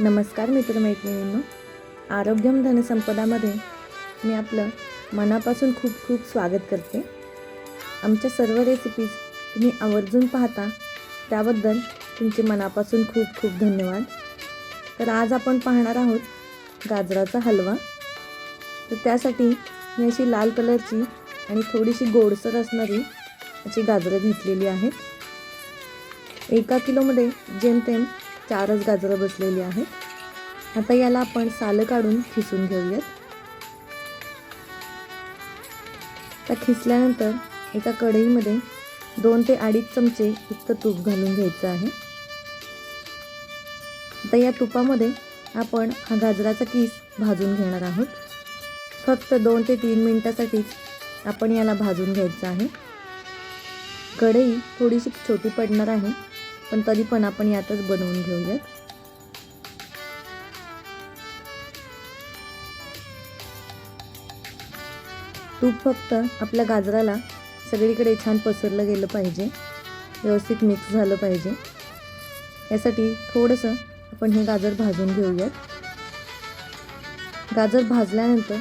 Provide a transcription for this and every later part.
नमस्कार मित्रमैत्रिणींनो. आरोग्यम धनसंपदामध्ये मी आपलं मनापासून खूप खूप स्वागत करते. आमच्या सर्व रेसिपीज तुम्ही आवर्जून पाहता त्याबद्दल तुमचे मनापासून खूप खूप धन्यवाद. तर आज आपण पाहणार आहोत गाजराचा हलवा. तर त्यासाठी मी अशी लाल कलरची आणि थोडीशी गोडसर असणारी अशी गाजरं घेतलेली आहेत एका किलोमध्ये जेमतेम चारच गाजरं बसलेली आहेत. आता याला आपण सालं काढून खिसून घेऊयात. आता खिसल्यानंतर एका कढईमध्ये दोन ते अडीच चमचे इतकं तूप घालून घ्यायचं आहे. आता या तुपामध्ये आपण हा गाजराचा किस भाजून घेणार आहोत. फक्त दोन ते तीन मिनटासाठीच आपण याला भाजून घ्यायचं आहे. कढई थोडीशी छोटी पडणार आहे. पण तरी पण आपण यातच बनवून घेऊयात. तूप फक्त आपल्या गाजराला सगळीकडे छान पसरलं गेलं पाहिजे. व्यवस्थित मिक्स झालं पाहिजे. यासाठी थोडंसं आपण हे गाजर भाजून घेऊयात. गाजर भाजल्यानंतर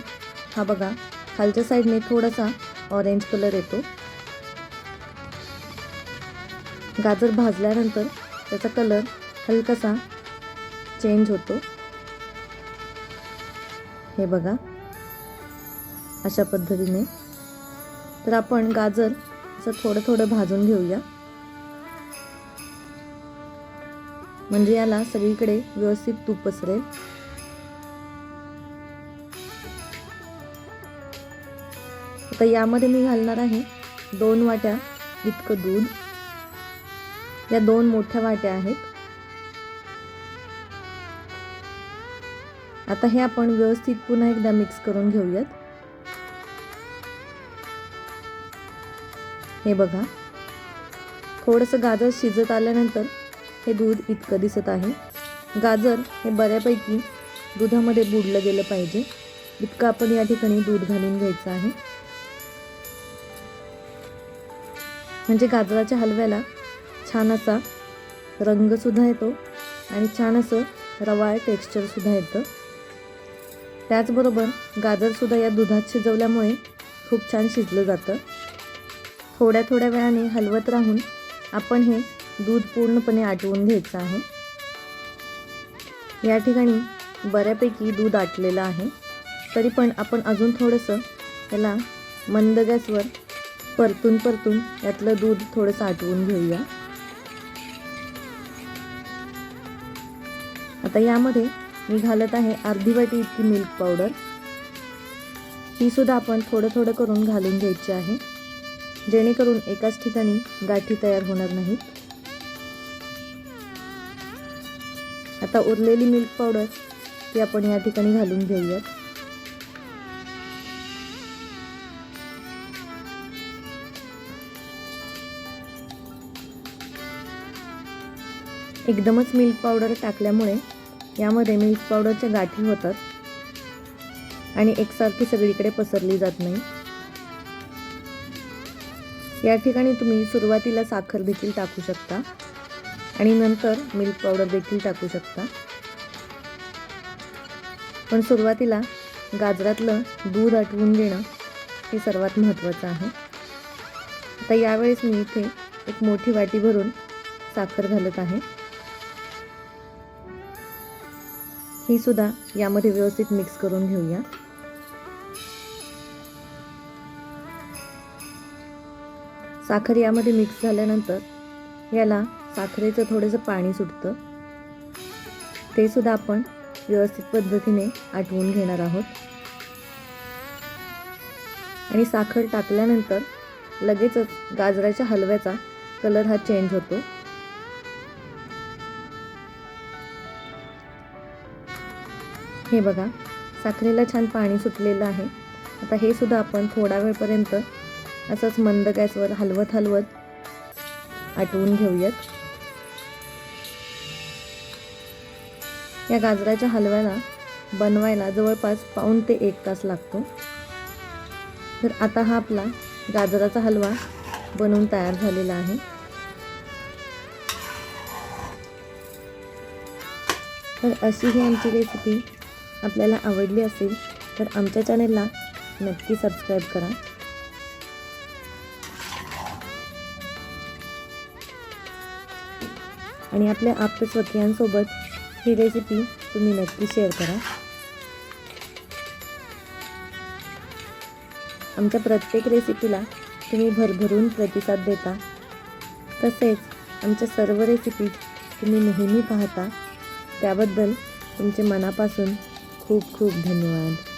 हा बघा खालच्या साईडने थोडासा ऑरेंज कलर येतो. गाजर भाजल्यानंतर त्याचा कलर हलकासा चेंज होतो. हे बघा. अशा पद्धतीने. तर आपण गाजर असं थोडं थोडं भाजून घेऊया. म्हणजे याला सगळीकडे व्यवस्थित तूप पसरेल. आता यामध्ये मी घालणार आहे दोन वाट्या इतकं दूध. या दोन मोठ्या वाट्या आहेत. आता हे आपण व्यवस्थित पुन्हा एकदा मिक्स करून घेऊयात. हे बघा. थोडंसं गाजर शिजत आल्यानंतर हे दूध इतकं दिसत आहे. गाजर हे बऱ्यापैकी दुधामध्ये बुडलं गेलं पाहिजे. इतकं आपण या ठिकाणी दूध घालून घ्यायचं आहे. म्हणजे गाजराच्या हलव्याला छान असा रंगसुद्धा येतो आणि छान असं रवाळ टेक्स्चरसुद्धा येतं. त्याचबरोबर गाजरसुद्धा या दुधात शिजवल्यामुळे खूप छान शिजलं जातं. थोड्या थोड्या वेळाने हलवत राहून आपण हे दूध पूर्णपणे आटवून घ्यायचं आहे. या ठिकाणी बऱ्यापैकी दूध आटलेलं आहे. तरी पण आपण अजून थोडंसं त्याला मंद गॅसवर परतून परतून यातलं दूध थोडंसं आटवून घेऊया. आता यामध्ये मी घालत आहे अर्धी वाटी इतकी मिल्क पावडर ही सुद्धा आपण थोडं थोडं करून घालून घ्यायची आहे. जेणेकरून एकाच ठिकाणी गाठी तयार होणार नाहीत. आता उरलेली मिल्क पावडर ती आपण या ठिकाणी घालून घेऊयात. एकदमच मिल्क पावडर टाकल्यामुळे यामध्ये मिल्क पावडरच्या गाठी होतात. आणि एकसारखी सगळीकडे पसरली जात नाही. या ठिकाणी तुम्ही सुरुवातीला साखर देखील टाकू शकता. आणि नंतर मिल्क पावडर देखील टाकू शकता. पण सुरुवातीला गाजरातलं दूध आटवून घेणं हे सर्वात महत्त्वाचं आहे. आता यावेळेस मी इथे एक मोठी वाटी भरून साखर घालत आहे. ही सुद्धा यामध्ये व्यवस्थित मिक्स करून घेऊया. साखर यामध्ये मिक्स झाल्यानंतर याला साखरेचं थोडंसं पाणी सुटतं. ते सुद्धा आपण व्यवस्थित पद्धतीने आटवून घेणार आहोत. आणि साखर टाकल्यानंतर लगेचच गाजराच्या हलव्याचा कलर हा चेंज होतो. हे बघा साखरेला छान पाणी सुटलेलं आहे. आता हे सुद्धा आपण थोडा वेळपर्यंत असंच मंद गॅसवर हलवत हलवत आटवून घेऊयात. या गाजराच्या हलव्याला बनवायला जवळपास पाऊण ते एक तास लागतो. तर आता हा आपला गाजराचा हलवा बनवून तयार झालेला आहे. तर अशी ही आमची रेसिपी आपल्याला आवडली असेल तर आमच्या चॅनलला नक्की सबस्क्राईब करा. आणि आपल्या आप्तस्वकीयांसोबत ही रेसिपी तुम्ही नक्की शेअर करा. आमच्या प्रत्येक रेसिपीला तुम्ही भरभरून प्रतिसाद देता. तसेच आमच्या सर्व रेसिपी तुम्ही नेहमी पाहता. त्याबद्दल तुमचे मनापासून खूप खूप धन्यवाद.